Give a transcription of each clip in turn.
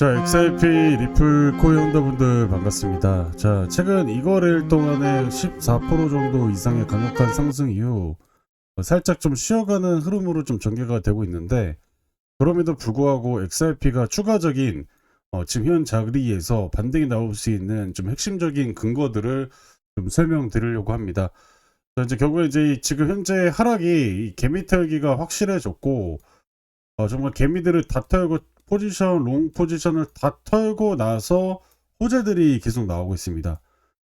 자, XRP 리플 코인 hunter분들 반갑습니다. 자, 최근 이거래일 동안에 14% 정도 이상의 강력한 상승 이후 어, 살짝 좀 쉬어가는 흐름으로 좀 전개가 되고 있는데 그럼에도 불구하고 XRP가 추가적인 어, 지금 현 자리에서 반등이 나올 수 있는 좀 핵심적인 근거들을 좀 설명드리려고 합니다. 자, 이제 결국에 이제 이 지금 현재 하락이 이 개미 털기가 확실해졌고 어, 정말 개미들을 다 털고 포지션, 롱 포지션을 다 털고 나서 호재들이 계속 나오고 있습니다.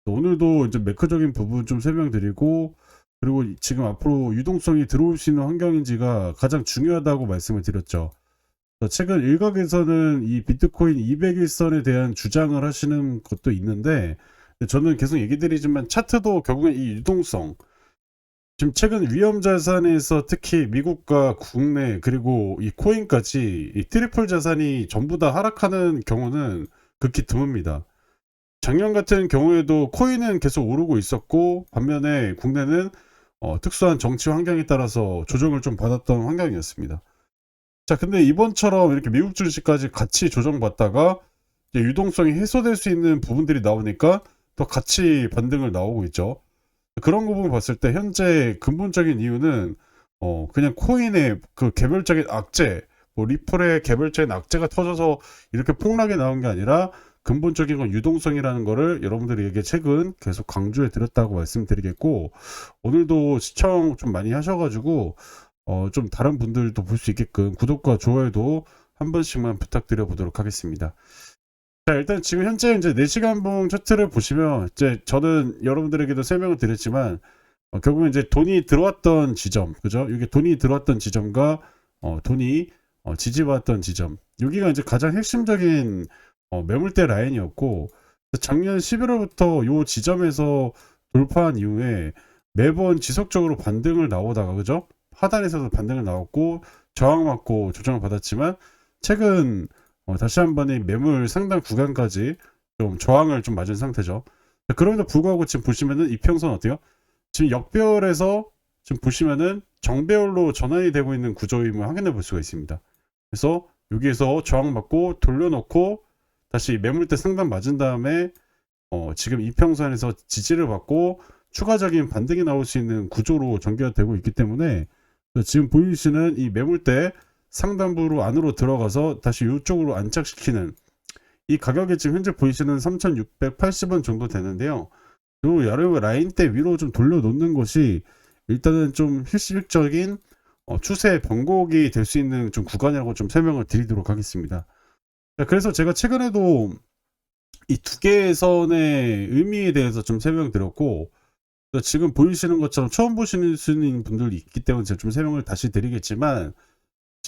오늘도 이제 매크적인 부분 좀 설명드리고 그리고 이- 지금 앞으로 유동성이 들어올 수 있는 환경인지가 가장 중요하다고 말씀을 드렸죠. 어, 최근 일각에서는 이 비트코인 200일선에 대한 주장을 하시는 것도 있는데 저는 계속 얘기 드리지만 차트도 결국엔 이 유동성 지금 최근 위험 자산에서 특히 미국과 국내 그리고 이 코인까지 이 트리플 자산이 전부 다 하락하는 경우는 극히 드뭅니다. 작년 같은 경우에도 코인은 계속 오르고 있었고 반면에 국내는 어, 특수한 정치 환경에 따라서 조정을 좀 받았던 환경이었습니다. 자, 근데 이번처럼 이렇게 미국 주식까지 같이 조정받다가 유동성이 해소될 수 있는 부분들이 나오니까 또 같이 반등을 나오고 있죠. 그런 부분을 봤을 때 현재 근본적인 이유는 어 그냥 코인의 그 개별적인 악재 뭐 리플의 개별적인 악재가 터져서 이렇게 폭락이 나온 게 아니라 근본적인 건 유동성이라는 거를 여러분들에게 최근 계속 강조해 드렸다고 말씀드리겠고 오늘도 시청 좀 많이 하셔가지고 어 좀 다른 분들도 볼 수 있게끔 구독과 좋아요도 한 번씩만 부탁드려 보도록 하겠습니다. 자, 일단 지금 현재 이제 4시간봉 차트를 보시면 이제 저는 여러분들에게도 설명을 드렸지만 어, 결국은 이제 돈이 들어왔던 지점, 그죠? 이게 돈이 들어왔던 지점과 어, 돈이 어, 지지받았던 지점. 여기가 이제 가장 핵심적인 어, 매물대 라인이었고 작년 11월부터 요 지점에서 돌파한 이후에 매번 지속적으로 반등을 나오다가 그죠? 하단에서도 반등을 나왔고 저항 맞고 조정을 받았지만 최근 어, 다시 한 번의 매물 상당 구간까지 좀 저항을 좀 맞은 상태죠. 자, 그럼에도 불구하고 지금 보시면은 이평선 어때요? 지금 역배열에서 지금 보시면은 정배열로 전환이 되고 있는 구조임을 확인해 볼 수가 있습니다. 그래서 여기에서 저항 맞고 돌려놓고 다시 매물대 상단 맞은 다음에 어, 지금 이평선에서 지지를 받고 추가적인 반등이 나올 수 있는 구조로 전개가 되고 있기 때문에 지금 보이시는 이 매물대 상단부로 안으로 들어가서 다시 이쪽으로 안착시키는 이 가격이 지금 현재 보이시는 3,680원 정도 되는데요. 요 여러 라인대 위로 좀 돌려놓는 것이 일단은 좀 실질적인 어, 추세 변곡이 될 수 있는 좀 구간이라고 좀 설명을 드리도록 하겠습니다. 자, 그래서 제가 최근에도 이 두 개의 선의 의미에 대해서 좀 설명드렸고 지금 보이시는 것처럼 처음 보시는 분들이 있기 때문에 제가 좀 설명을 다시 드리겠지만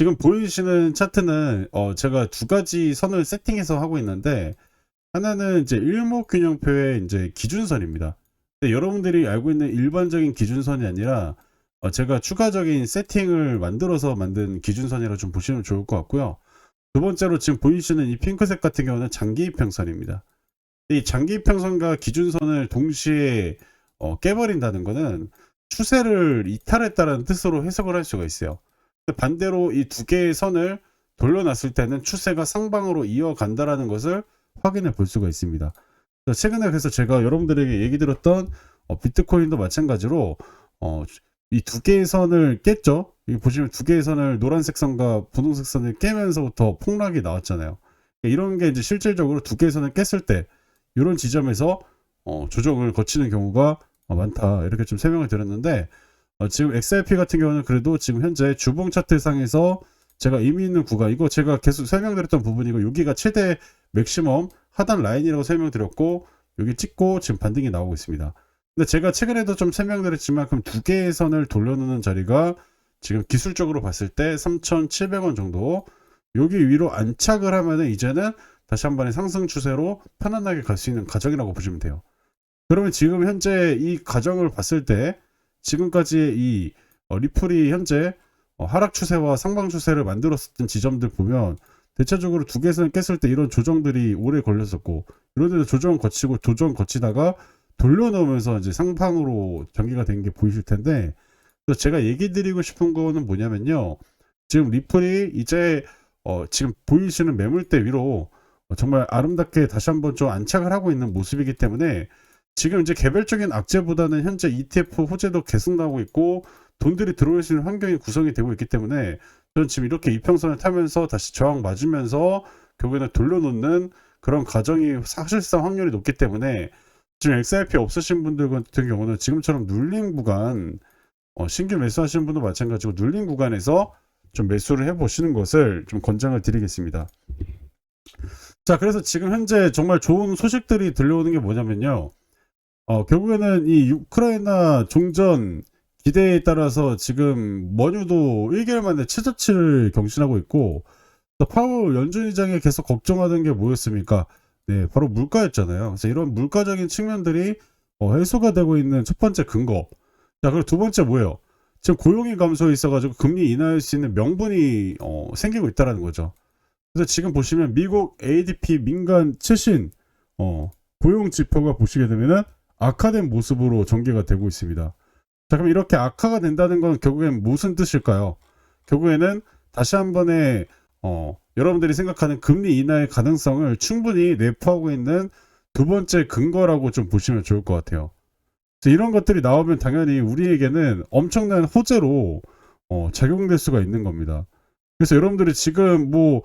지금 보이시는 차트는 어 제가 두 가지 선을 세팅해서 하고 있는데 하나는 이제 일목균형표의 이제 기준선입니다. 근데 여러분들이 알고 있는 일반적인 기준선이 아니라 어 제가 추가적인 세팅을 만들어서 만든 기준선이라 좀 보시면 좋을 것 같고요. 두 번째로 지금 보이시는 이 핑크색 같은 경우는 장기 이평선입니다. 이 장기 이평선과 기준선을 동시에 어 깨버린다는 것은 추세를 이탈했다는 뜻으로 해석을 할 수가 있어요. 반대로 이 두 개의 선을 돌려놨을 때는 추세가 상방으로 이어간다라는 것을 확인해 볼 수가 있습니다. 자, 최근에 그래서 제가 여러분들에게 얘기 드렸던 어, 비트코인도 마찬가지로 어, 이 두 개의 선을 깼죠. 보시면 두 개의 선을 노란색 선과 분홍색 선을 깨면서부터 폭락이 나왔잖아요. 이런 게 이제 실질적으로 두 개의 선을 깼을 때 이런 지점에서 어, 조정을 거치는 경우가 어, 많다 이렇게 좀 설명을 드렸는데 어, 지금 XRP 같은 경우는 그래도 지금 현재 주봉 차트 상에서 제가 의미 있는 구간 이거 제가 계속 설명드렸던 부분이고 여기가 최대 맥시멈 하단 라인이라고 설명드렸고 여기 찍고 지금 반등이 나오고 있습니다. 근데 제가 최근에도 좀 설명드렸지만 그럼 두 개의 선을 돌려놓는 자리가 지금 기술적으로 봤을 때 3,700원 정도 여기 위로 안착을 하면은 이제는 다시 한 번의 상승 추세로 편안하게 갈 수 있는 과정이라고 보시면 돼요. 그러면 지금 현재 이 과정을 봤을 때 지금까지 이 어, 리플이 현재 어, 하락 추세와 상방 추세를 만들었던 지점들 보면 대체적으로 두 개선을 깼을 때 이런 조정들이 오래 걸렸었고 이런 데도 조정 거치고 조정 거치다가 돌려놓으면서 이제 상방으로 전개가 된 게 보이실 텐데 그래서 제가 얘기 드리고 싶은 거는 뭐냐면요. 지금 리플이 이제 어, 지금 보이시는 매물대 위로 어, 정말 아름답게 다시 한번 좀 안착을 하고 있는 모습이기 때문에 지금 이제 개별적인 악재보다는 현재 ETF 호재도 계속 나오고 있고 돈들이 들어올 수 있는 환경이 구성이 되고 있기 때문에 저는 지금 이렇게 이평선을 타면서 다시 저항 맞으면서 결국에는 돌려놓는 그런 과정이 사실상 확률이 높기 때문에 지금 XRP 없으신 분들 같은 경우는 지금처럼 눌림 구간 어, 신규 매수하시는 분도 마찬가지고 눌림 구간에서 좀 매수를 해보시는 것을 좀 권장을 드리겠습니다. 자, 그래서 지금 현재 정말 좋은 소식들이 들려오는 게 뭐냐면요. 어, 결국에는 이 우크라이나 종전 기대에 따라서 지금 머뉴도 1개월 만에 최저치를 경신하고 있고 또 파월 연준 의장이 계속 걱정하던 게 뭐였습니까? 네, 바로 물가였잖아요. 그래서 이런 물가적인 측면들이 어, 해소가 되고 있는 첫 번째 근거. 자, 그리고 두 번째 뭐예요? 지금 고용이 감소해 있어가지고 금리 인하할 수 있는 명분이 어, 생기고 있다라는 거죠. 그래서 지금 보시면 미국 ADP 민간 최신 어, 고용 지표가 보시게 되면은 악화된 모습으로 전개가 되고 있습니다. 자, 그럼 이렇게 악화가 된다는 건 결국엔 무슨 뜻일까요? 결국에는 다시 한 번에 어, 여러분들이 생각하는 금리 인하의 가능성을 충분히 내포하고 있는 두 번째 근거라고 좀 보시면 좋을 것 같아요. 이런 것들이 나오면 당연히 우리에게는 엄청난 호재로 어, 작용될 수가 있는 겁니다. 그래서 여러분들이 지금 뭐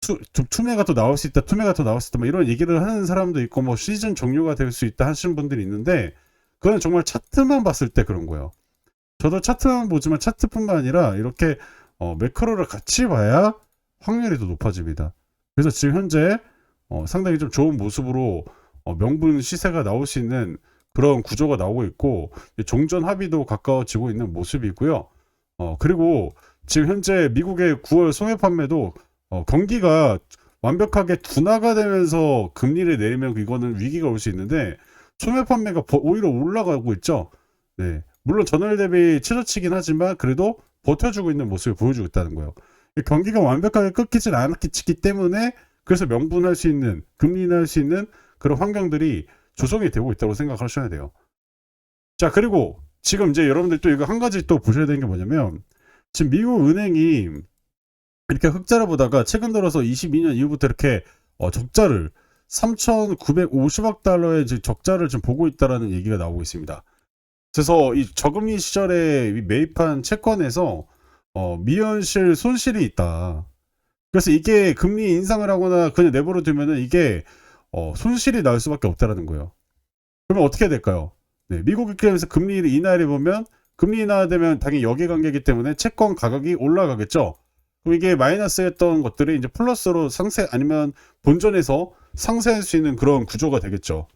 투, 좀 투매가 또 나올 수 있다, 투매가 더 나올 수 있다, 뭐 이런 얘기를 하는 사람도 있고, 뭐 시즌 종료가 될 수 있다 하시는 분들이 있는데, 그건 정말 차트만 봤을 때 그런 거예요. 저도 차트만 보지만 차트뿐만 아니라 이렇게 어, 매크로를 같이 봐야 확률이 더 높아집니다. 그래서 지금 현재 어, 상당히 좀 좋은 모습으로 어, 명분 시세가 나올 수 있는 그런 구조가 나오고 있고 종전 합의도 가까워지고 있는 모습이고요. 어, 그리고 지금 현재 미국의 9월 소매 판매도 어, 경기가 완벽하게 둔화가 되면서 금리를 내리면 이거는 위기가 올 수 있는데 소매 판매가 버- 오히려 올라가고 있죠. 네. 물론 전월 대비 최저치긴 하지만 그래도 버텨주고 있는 모습을 보여주고 있다는 거예요. 이 경기가 완벽하게 끊기진 않았기 때문에 그래서 명분할 수 있는 금리 인하할 수 있는 그런 환경들이 조성이 되고 있다고 생각하셔야 돼요. 자 그리고 지금 이제 여러분들 또 이거 한 가지 또 보셔야 되는 게 뭐냐면 지금 미국 은행이 이렇게 흑자를 보다가 최근 들어서 22년 이후부터 이렇게 어, 적자를 3,950억 달러의 적자를 좀 보고 있다라는 얘기가 나오고 있습니다. 그래서 이 저금리 시절에 이 매입한 채권에서 어, 미연실 손실이 있다. 그래서 이게 금리 인상을 하거나 그냥 내버려 두면은 이게 어, 손실이 날 수밖에 없다라는 거예요. 그러면 어떻게 해야 될까요? 네, 미국 입장에서 금리 인하를 보면 금리 인하되면 당연히 역외관계이기 때문에 채권 가격이 올라가겠죠. 그럼 이게 마이너스였던 것들이 이제 플러스로 상세 아니면 본전에서 상쇄할 수 있는 그런 구조가 되겠죠.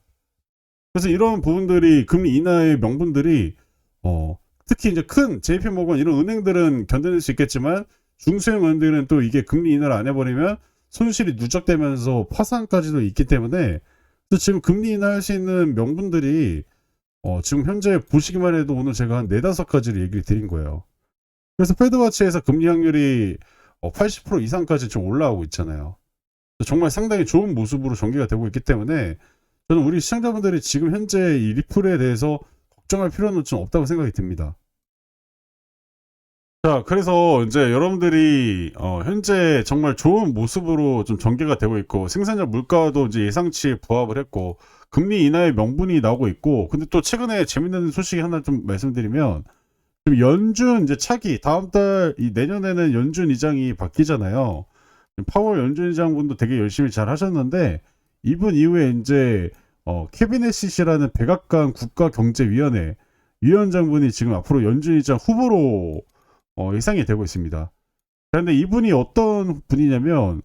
그래서 이런 부분들이 금리 인하의 명분들이 어, 특히 이제 큰 JP 모건 이런 은행들은 견뎌낼 수 있겠지만 중소형 은행들은 또 이게 금리 인하를 안 해버리면 손실이 누적되면서 파산까지도 있기 때문에 또 지금 금리 인하할 수 있는 명분들이 어, 지금 현재 보시기만 해도 오늘 제가 한 네다섯 가지를 얘기를 드린 거예요. 그래서 패드와치에서 금리 확률이 어, 80% 이상까지 좀 올라오고 있잖아요. 정말 상당히 좋은 모습으로 전개가 되고 있기 때문에 저는 우리 시청자분들이 지금 현재 이 리플에 대해서 걱정할 필요는 좀 없다고 생각이 듭니다. 자, 그래서 이제 여러분들이 어, 현재 정말 좋은 모습으로 좀 전개가 되고 있고 생산자 물가도 이제 예상치에 부합을 했고 금리 인하의 명분이 나오고 있고 근데 또 최근에 재밌는 소식이 하나 좀 말씀드리면 지금 연준 이제 차기 다음 달 이 내년에는 연준 의장이 바뀌잖아요. 파월 연준 의장분도 되게 열심히 잘 하셨는데 이분 이후에 이제 어, 캐비넷시라는 백악관 국가경제위원회 위원장분이 지금 앞으로 연준 의장 후보로 어, 예상이 되고 있습니다. 그런데 이분이 어떤 분이냐면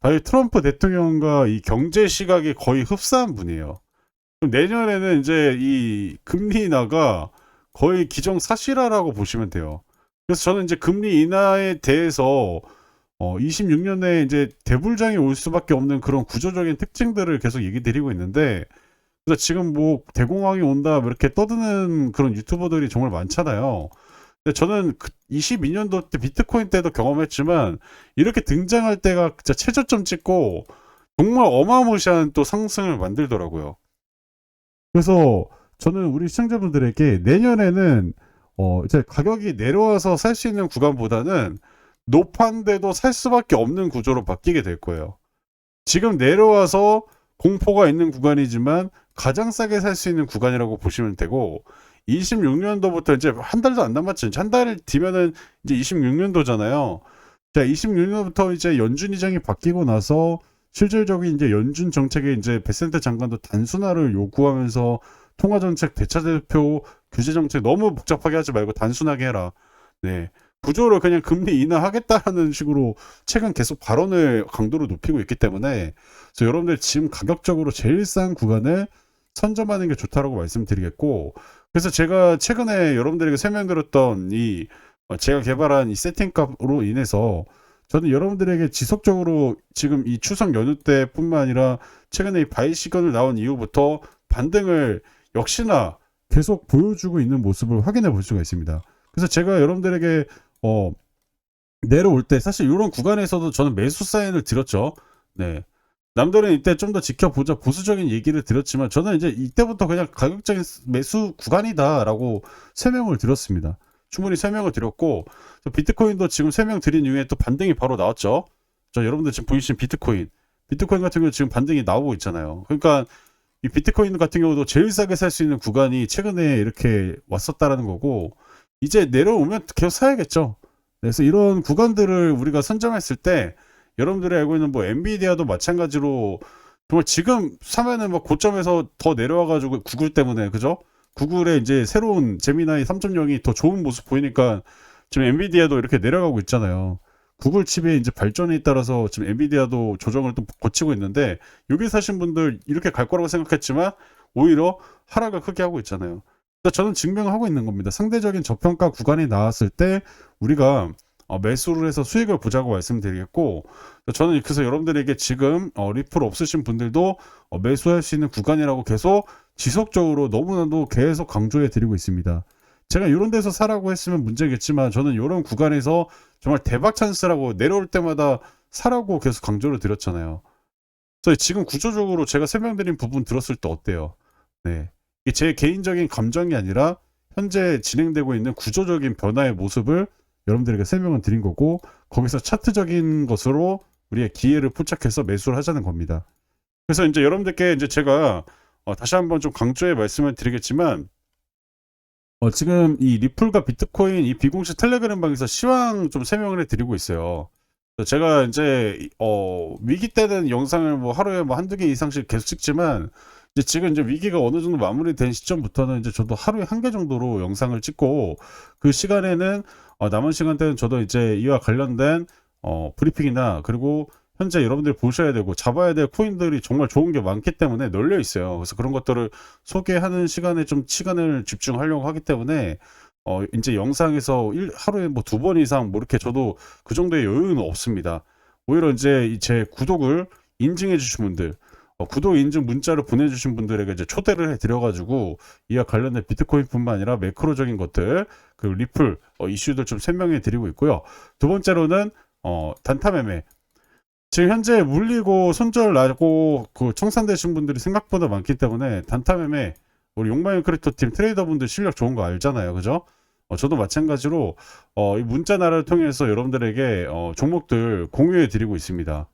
바로 트럼프 대통령과 이 경제 시각이 거의 흡사한 분이에요. 내년에는 이제 이 금리 인하가 거의 기정사실화라고 보시면 돼요. 그래서 저는 이제 금리 인하에 대해서 어, 26년에 이제 대불장이 올 수밖에 없는 그런 구조적인 특징들을 계속 얘기 드리고 있는데 그래서 지금 뭐 대공황이 온다 뭐 이렇게 떠드는 그런 유튜버들이 정말 많잖아요. 근데 저는 그 22년도 때 비트코인 때도 경험했지만 이렇게 등장할 때가 진짜 최저점 찍고 정말 어마무시한 또 상승을 만들더라고요. 그래서 저는 우리 시청자분들에게 내년에는 어 이제 가격이 내려와서 살 수 있는 구간보다는 높은데도 살 수밖에 없는 구조로 바뀌게 될 거예요. 지금 내려와서 공포가 있는 구간이지만 가장 싸게 살 수 있는 구간이라고 보시면 되고 26년도부터 이제 한 달도 안 남았죠. 한 달 뒤면은 이제 26년도잖아요. 자, 26년부터 이제 연준 이장이 바뀌고 나서 실질적인 이제 연준 정책에 이제 베센트 장관도 단순화를 요구하면서 통화 정책, 대차 대표, 규제 정책 너무 복잡하게 하지 말고 단순하게 해라. 네. 구조를 그냥 금리 인하하겠다는 식으로 최근 계속 발언을 강도를 높이고 있기 때문에 그래서 여러분들 지금 가격적으로 제일 싼 구간을 선점하는 게 좋다라고 말씀드리겠고 그래서 제가 최근에 여러분들에게 설명드렸던 이 어, 제가 개발한 이 세팅값으로 인해서 저는 여러분들에게 지속적으로 지금 이 추석 연휴 때뿐만 아니라 최근에 이 바이 시건을 나온 이후부터 반등을 역시나 계속 보여주고 있는 모습을 확인해 볼 수가 있습니다. 그래서 제가 여러분들에게 어 내려올 때 사실 이런 구간에서도 저는 매수 사인을 드렸죠. 네. 남들은 이때 좀 더 지켜보자 보수적인 얘기를 드렸지만 저는 이제 이때부터 그냥 가격적인 매수 구간이다라고 설명을 드렸습니다. 충분히 설명을 드렸고 저 비트코인도 지금 설명 드린 이후에 또 반등이 바로 나왔죠. 저 여러분들 지금 보이시는 비트코인, 비트코인 같은 경우 지금 반등이 나오고 있잖아요. 그러니까 이 비트코인 같은 경우도 제일 싸게 살 수 있는 구간이 최근에 이렇게 왔었다라는 거고 이제 내려오면 계속 사야겠죠. 그래서 이런 구간들을 우리가 선점했을 때 여러분들이 알고 있는 뭐 엔비디아도 마찬가지로 정말 지금 사면은 뭐 고점에서 더 내려와가지고 구글 때문에 그죠? 구글의 이제 새로운 제미나이 3.0이 더 좋은 모습 보이니까 지금 엔비디아도 이렇게 내려가고 있잖아요. 구글 칩의 이제 발전에 따라서 지금 엔비디아도 조정을 또 거치고 있는데 여기 사신 분들 이렇게 갈 거라고 생각했지만 오히려 하락을 크게 하고 있잖아요. 그래서 저는 증명하고 있는 겁니다. 상대적인 저평가 구간이 나왔을 때 우리가 어, 매수를 해서 수익을 보자고 말씀드리겠고 저는 그래서 여러분들에게 지금 어, 리플 없으신 분들도 어, 매수할 수 있는 구간이라고 계속 지속적으로 너무나도 계속 강조해 드리고 있습니다. 제가 이런 데서 사라고 했으면 문제겠지만 저는 이런 구간에서 정말 대박 찬스라고 내려올 때마다 사라고 계속 강조를 드렸잖아요. 그래서 지금 구조적으로 제가 설명드린 부분 들었을 때 어때요? 네. 제 개인적인 감정이 아니라 현재 진행되고 있는 구조적인 변화의 모습을 여러분들에게 설명을 드린 거고 거기서 차트적인 것으로 우리의 기회를 포착해서 매수를 하자는 겁니다. 그래서 이제 여러분들께 이제 제가 어, 다시 한번 좀 강조해 말씀을 드리겠지만 어, 지금 이 리플과 비트코인 이 비공식 텔레그램 방에서 시황 좀 설명을 해드리고 있어요. 제가 이제 어, 위기 때는 영상을 뭐 하루에 뭐 한두 개 이상씩 계속 찍지만 이제 지금 이제 위기가 어느 정도 마무리된 시점부터는 이제 저도 하루에 한 개 정도로 영상을 찍고 그 시간에는 어, 남은 시간대는 저도 이제 이와 관련된 어, 브리핑이나 그리고 현재 여러분들이 보셔야 되고 잡아야 될 코인들이 정말 좋은 게 많기 때문에 널려 있어요. 그래서 그런 것들을 소개하는 시간에 좀 시간을 집중하려고 하기 때문에 어 이제 영상에서 일, 하루에 뭐 두 번 이상 뭐 이렇게 저도 그 정도의 여유는 없습니다. 오히려 이제 제 구독을 인증해 주신 분들 어, 구독 인증 문자를 보내주신 분들에게 이제 초대를 해드려가지고 이와 관련된 비트코인뿐만 아니라 매크로적인 것들 그 리플 어, 이슈들 좀 설명해 드리고 있고요. 두 번째로는 어, 단타 매매 지금 현재 물리고 손절 나고 그 청산되신 분들이 생각보다 많기 때문에 단타 매매 우리 용마인 크리토 팀 트레이더 분들 실력 좋은 거 알잖아요, 그죠? 어, 저도 마찬가지로 어, 이 문자 나라를 통해서 여러분들에게 어, 종목들 공유해 드리고 있습니다.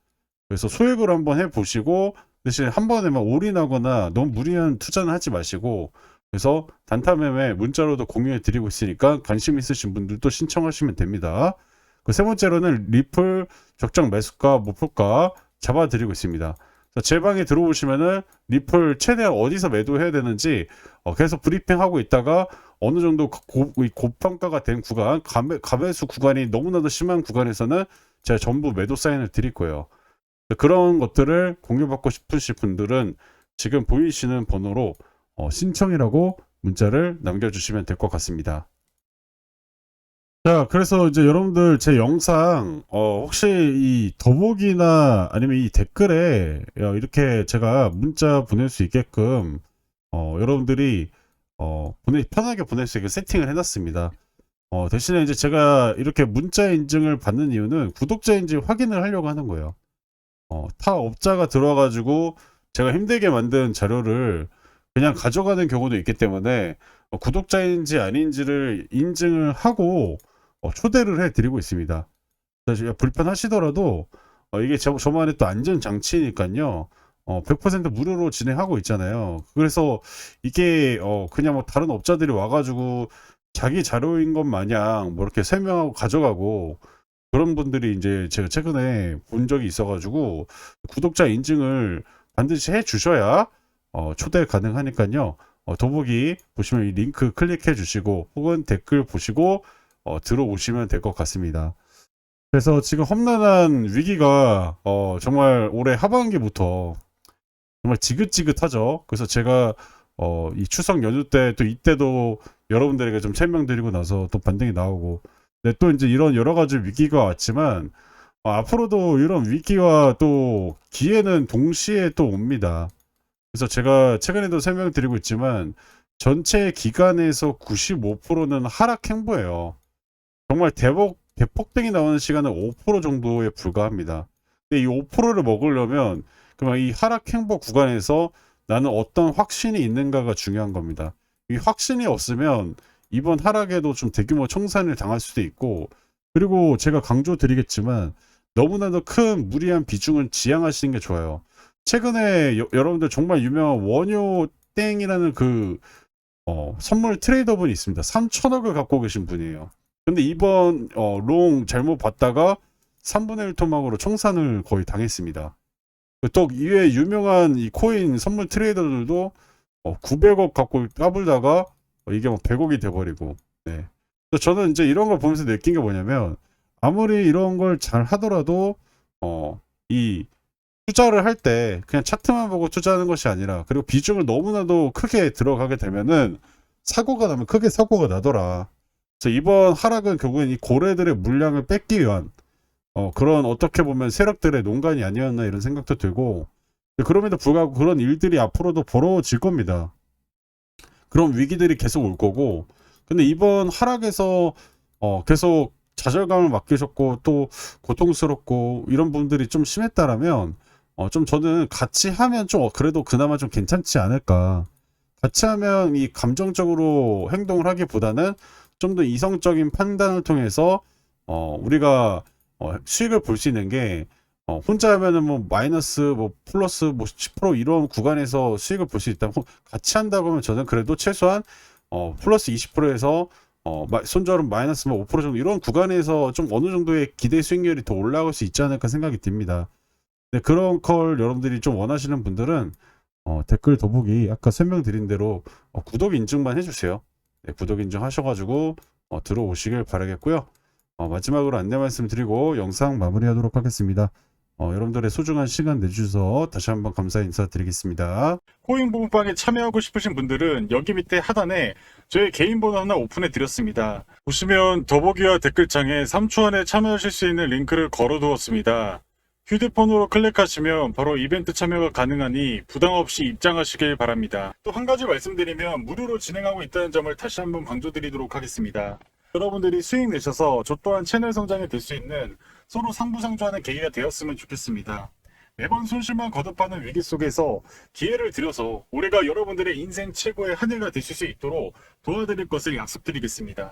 그래서 소액으로 한번 해 보시고 대신 한 번에만 올인하거나 너무 무리한 투자는 하지 마시고 그래서 단타 매매 문자로도 공유해 드리고 있으니까 관심 있으신 분들도 신청하시면 됩니다. 그 세 번째로는 리플 적정 매수가 목표가 잡아드리고 있습니다. 제 방에 들어오시면은 리플 최대한 어디서 매도해야 되는지 어, 계속 브리핑하고 있다가 어느 정도 고, 고평가가 된 구간, 가매, 가매수 구간이 너무나도 심한 구간에서는 제가 전부 매도 사인을 드릴 거예요. 그런 것들을 공유받고 싶으신 분들은 지금 보이시는 번호로 어, 신청이라고 문자를 남겨주시면 될 것 같습니다. 자, 그래서 이제 여러분들 제 영상 어, 혹시 이 더보기나 아니면 이 댓글에 어, 이렇게 제가 문자 보낼 수 있게끔 어, 여러분들이 어, 보내 편하게 보낼 수 있게 세팅을 해놨습니다. 어, 대신에 이제 제가 이렇게 문자 인증을 받는 이유는 구독자인지 확인을 하려고 하는 거예요. 어, 타 업자가 들어와가지고 제가 힘들게 만든 자료를 그냥 가져가는 경우도 있기 때문에 어, 구독자인지 아닌지를 인증을 하고 어, 초대를 해드리고 있습니다. 그래서 불편하시더라도 어, 이게 저, 저만의 또 안전 장치니까요. 어, 100% 무료로 진행하고 있잖아요. 그래서 이게 어, 그냥 뭐 다른 업자들이 와가지고 자기 자료인 것 마냥 뭐 이렇게 설명하고 가져가고 그런 분들이 이제 제가 최근에 본 적이 있어가지고 구독자 인증을 반드시 해 주셔야 어, 초대 가능하니까요. 어, 더보기 보시면 이 링크 클릭해 주시고 혹은 댓글 보시고 어, 들어오시면 될 것 같습니다. 그래서 지금 험난한 위기가 어, 정말 올해 하반기부터 정말 지긋지긋하죠. 그래서 제가 어, 이 추석 연휴 때 또 이때도 여러분들에게 좀 설명드리고 나서 또 반등이 나오고 네, 또 이제 이런 여러 가지 위기가 왔지만 어, 앞으로도 이런 위기와 또 기회는 동시에 또 옵니다. 그래서 제가 최근에도 설명드리고 있지만 전체 기간에서 95%는 하락 행보예요. 정말 대폭, 대폭등이 나오는 시간은 5% 정도에 불과합니다. 근데 이 5%를 먹으려면 그러면 이 하락 행보 구간에서 나는 어떤 확신이 있는가가 중요한 겁니다. 이 확신이 없으면 이번 하락에도 좀 대규모 청산을 당할 수도 있고 그리고 제가 강조드리겠지만 너무나도 큰 무리한 비중을 지양하시는 게 좋아요. 최근에 여, 러분들 정말 유명한 원효 땡이라는 그 어, 선물 트레이더분이 있습니다. 3천억을 갖고 계신 분이에요. 근데 이번 어, 롱 잘못 봤다가 3분의 1 토막으로 청산을 거의 당했습니다. 또 이외에 유명한 이 코인 선물 트레이더들도 어, 900억 갖고 까불다가 어, 이게 뭐 100억이 돼버리고 네. 저는 이제 이런 걸 보면서 느낀 게 뭐냐면 아무리 이런 걸 잘 하더라도 어, 이 투자를 할 때 그냥 차트만 보고 투자하는 것이 아니라 그리고 비중을 너무나도 크게 들어가게 되면은 사고가 나면 크게 사고가 나더라. 그래서 이번 하락은 결국엔 이 고래들의 물량을 뺏기 위한 어, 그런 어떻게 보면 세력들의 농간이 아니었나 이런 생각도 들고 그럼에도 불구하고 그런 일들이 앞으로도 벌어질 겁니다. 그런 위기들이 계속 올 거고 근데 이번 하락에서 어, 계속 좌절감을 맡기셨고 또 고통스럽고 이런 분들이 좀 심했다라면 어, 좀 저는 같이 하면 좀 어, 그래도 그나마 좀 괜찮지 않을까. 같이 하면 이 감정적으로 행동을 하기보다는 좀 더 이성적인 판단을 통해서 어, 우리가 어, 수익을 볼 수 있는 게 어, 혼자 하면은 뭐 마이너스 뭐 플러스 뭐 10% 이런 구간에서 수익을 볼 수 있다. 호- 같이 한다고 하면 저는 그래도 최소한 어, 플러스 20%에서 어, 마- 손절은 마이너스 뭐5% 정도 이런 구간에서 좀 어느 정도의 기대 수익률이 더 올라갈 수 있지 않을까 생각이 듭니다. 네, 그런 걸 여러분들이 좀 원하시는 분들은 어, 댓글 더보기 아까 설명드린 대로 어, 구독 인증만 해주세요. 네, 구독 인증 하셔가지고 어, 들어오시길 바라겠고요. 어, 마지막으로 안내 말씀드리고 영상 마무리하도록 하겠습니다. 어, 여러분들의 소중한 시간 내주셔서 다시 한번 감사 인사드리겠습니다. 코인 부부방에 참여하고 싶으신 분들은 여기 밑에 하단에 저의 개인 번호 하나 오픈해 드렸습니다. 보시면 더보기와 댓글창에 3초 안에 참여하실 수 있는 링크를 걸어 두었습니다. 휴대폰으로 클릭하시면 바로 이벤트 참여가 가능하니 부담 없이 입장하시길 바랍니다. 또 한 가지 말씀드리면 무료로 진행하고 있다는 점을 다시 한번 강조드리도록 하겠습니다. 여러분들이 수익 내셔서 저 또한 채널 성장이 될 수 있는 서로 상부상조하는 계기가 되었으면 좋겠습니다. 매번 손실만 거듭하는 위기 속에서 기회를 드려서 올해가 여러분들의 인생 최고의 한 해가 되실 수 있도록 도와드릴 것을 약속드리겠습니다.